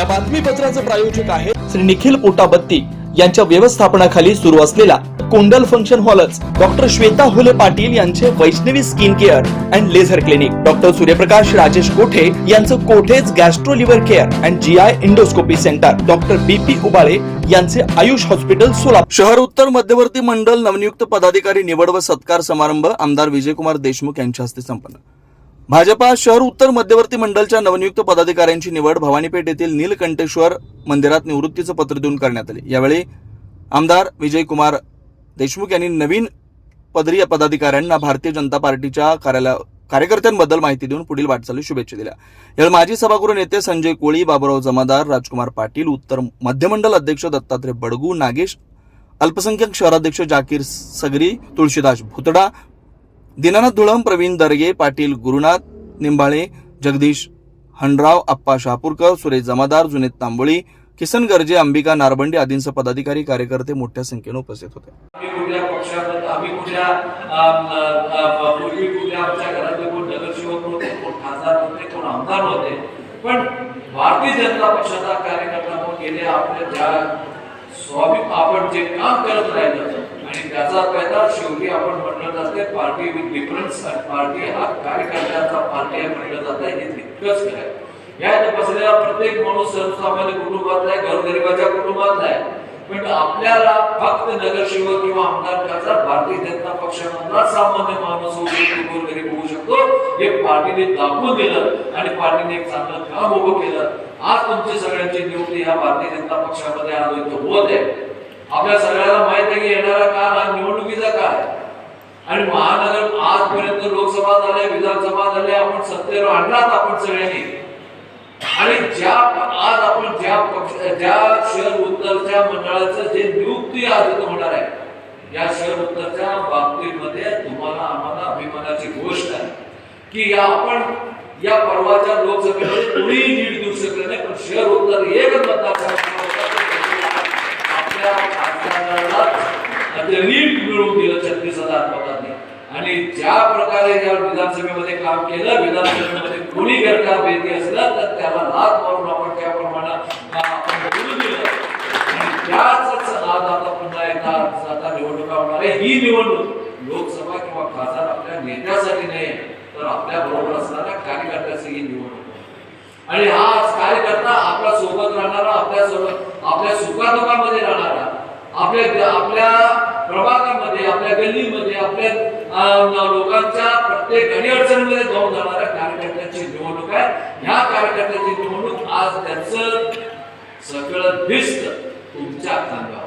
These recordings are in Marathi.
या बातमीपत्राचं प्रायोजक आहे श्री निखिल पोटाबत्ती यांच्या व्यवस्थापनाखाली सुरू असलेला कोंडल फंक्शन हॉलच डॉक्टर श्वेता हुले पाटील यांचे Vaishnavi skin care and laser clinic. Doctor Suryaprakash Rajesh Kothe यांचं Kothe's gastro liver care and G I endoscopy centre. Doctor B P Ubale यांचे आयुष हॉस्पिटल सोलापूर. शहर उत्तर मध्यवर्ती मंडल नवनियुक्त पदाधिकारी निवड व सत्कार समारंभ आमदार विजयकुमार देशमुख यांच्या हस्ते संपन्न. भाजपा शहर उत्तर मध्यवर्ती मंडलच्या नवनियुक्त पदाधिकाऱ्यांची निवड भवानीपेठ येथील नीलकंठेश्वर मंदिरात निवृत्तीचं पत्र देऊन करण्यात आले. यावेळी आमदार विजयकुमार देशमुख यांनी नवीन पदरी पदाधिकाऱ्यांना भारतीय जनता पार्टीच्या कार्यालय कार्यकर्त्यांबद्दल माहिती देऊन पुढील वाटचाली शुभेच्छा दिल्या. यावेळी माजी सभागृह नेते संजय कोळी बाबुराव जमादार राजकुमार पाटील उत्तर मध्यमंडल अध्यक्ष दत्तात्रय बडगू नागेश अल्पसंख्याक शहराध्यक्ष जाकीर सगरी तुळशीदास भुतडा दीनानाथ धुळम प्रवीण दर्गे पाटील गुरुनाथ निंबाळे जगदीश हनराव आप्पा शहापूरकर सुरेश जमादार जुनेद तांबोळी किसन गर्जे अंबिका नारबंडे आदींसह पदाधिकारी कार्यकर्ते मोठ्या संख्येने उपस्थित होते. आम्ही कुठल्या पक्षात आम्ही कुठल्या पूर्वी कुठल्या आमच्या घरातले कोण नगरसेवक नव्हते कोण खासदार नव्हते कोण आमदार नव्हते पण भारतीय जनता पक्षाचा कार्यकर्ता म्हणून गेले आपल्या ज्या स्वामी आपण जे काम करत राहिलं आणि त्याचा फायदा शेवटी आपण म्हटलं जाते पार्टी विथ डिफरन्स पार्टी हा कार्यकर्त्यांचा पार्टी आहे म्हटलं जातं. हे तितकंच खरं आहे. या इथं बसलेला प्रत्येक माणूस सर्वसामान्य कुटुंबातला आहे गोरगरिबाच्या कुटुंबातला आहे. पण आपल्याला फक्त नगरसेवक किंवा आमदार त्याचा भारतीय जनता पक्षामधला सामान्य माणूस होऊ गोरगरीब होऊ शकतो. हे पार्टीने दाखवून दिलं आणि पार्टीने एक चांगलं काम उभं केलं. आज तुमची सगळ्यांची नियुक्ती ह्या भारतीय जनता पक्षामध्ये आज होत आहे. आपल्या सगळ्याला माहीत आहे की येणारा काळ हा निवडणुकीचा काळ आहे. आणि महानगर आजपर्यंत लोकसभा झाल्या विधानसभा झाल्या आपण सत्तेवर आणलात आपण सगळ्यांनी. आणि ज्या आज आपण ज्या पक्ष ज्या शहर उत्तरच्या मंडळाचं जे नियुक्ती आज इथं होणार आहे या शहर उत्तरच्या बाबतीमध्ये तुम्हाला आम्हाला अभिमानाची गोष्ट आहे की या आपण या परवाच्या लोकसभेमध्ये कोणीही नीट देऊ शकले नाही पण शहर उत्तर एक मतदारसंघ आपल्या खासदाराला ते नीट मिळवून दिलं छत्तीस हजार मतांनी आणि ज्या प्रकारे या विधानसभेमध्ये काम केलं विधानसभेमध्ये कोणी गरकार बेती असलं तर त्याला लाभ मारून आपण त्याप्रमाणे बोलून दिलं. आणि त्याच आज आता पुन्हा एकदा आता निवडणुका होणार आहे. ही निवडणूक लोकसभा किंवा खासदार आपल्या नेत्यासाठी नाही तर आपल्या बरोबर असणाऱ्या कार्यकर्त्याची ही निवडणूक आणि हा कार्यकर्ता आपल्यासोबत राहणारा आपल्यासोबत आपल्या सुखादुखामध्ये राहणारा आपल्या आपल्या प्रभागामध्ये आपल्या गल्लीमध्ये आपल्या लोकांच्या प्रत्येक अडीअडचणीमध्ये जाऊन जाणाऱ्या कार्यकर्त्याची निवडणूक आहे. ह्या कार्यकर्त्याची निवडणूक आज त्यांचं सगळं भिस्त तुमच्या खांद्यावर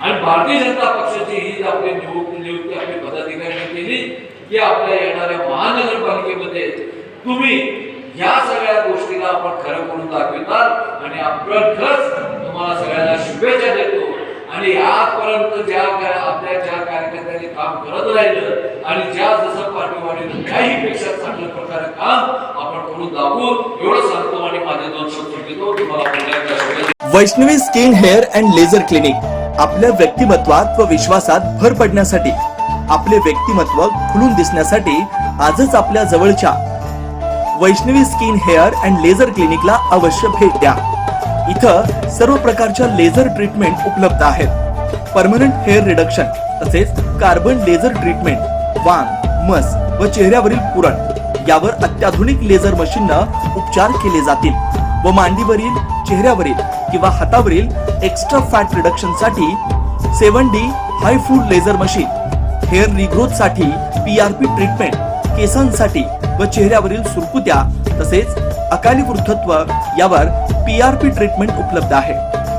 आणि भारतीय जनता पक्षाची ही आपली निवडणूक नियुक्ती आपली पदाधिकाऱ्यांनी केली की आपल्या येणाऱ्या महानगरपालिकेमध्ये तुम्ही ह्या सगळ्या गोष्टीला आपण खरं करून दाखवितात आणि आपण खरंच तुम्हाला सगळ्यांना शुभेच्छा देतो आणि आजपर्यंत ज्या काय- आपल्या ज्या कार्यकर्त्यांनी काम करत राहिलं आणि ज्या जसं पाठीवाडीनं त्याहीपेक्षा चांगल्या प्रकारे काम आपण करून दाखवू एवढं सांगतो आणि माझे दोन शब्द घेतो तुम्हाला Vaishnavi skin hair and laser clinic आपल्या व्यक्तिमत्वात व विश्वासात भर पडण्यासाठी आपले व्यक्तिमत्व खुलून दिसण्यासाठी आजच आपल्या जवळच्या Vaishnavi skin hair and laser क्लिनिकला अवश्य भेट द्या. इथं सर्व प्रकारच्या लेझर ट्रीटमेंट उपलब्ध आहेत. परमनंट हेअर रिडक्शन तसेच कार्बन लेझर ट्रीटमेंट वांग मस व चेहऱ्यावरील पुरण यावर अत्याधुनिक लेझर मशीननं उपचार केले जातील व मांडीवरील चेहऱ्यावरील किंवा हातावरील एक्स्ट्रा फॅट रिडक्शनसाठी सेवन डी हाय फूड लेझर मशीन हेअर रिग्रोथसाठी पीआरपी ट्रीटमेंट केसांसाठी व चेहऱ्यावरील सुरकुत्या तसेच अकाली वृद्धत्व यावर पीआरपी ट्रीटमेंट उपलब्ध आहे.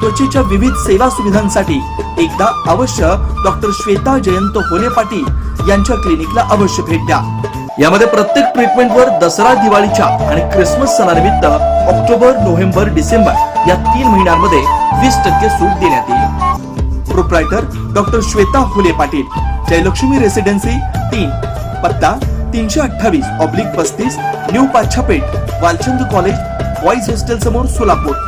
त्वचेच्या विविध सेवा सुविधांसाठी एकदा अवश्य डॉक्टर श्वेता जयंत होले पाटील यांच्या क्लिनिकला अवश्य भेट द्या. यामध्ये प्रत्येक ट्रीटमेंटवर दसरा दिवाळीच्या आणि क्रिसमस सणानिमित्त ऑक्टोबर नोव्हेंबर डिसेंबर या तीन महिन्यांमध्ये वीस टक्के सूट देण्यात येईल. Proprietor doctor Shweta Phule Patil Jayalakshmi residency तीन पत्ता तीनशे अठ्ठावीस ऑब्लिक पस्तीस new Pachhapeth Walchand college boys hostel समोर सोलापूर.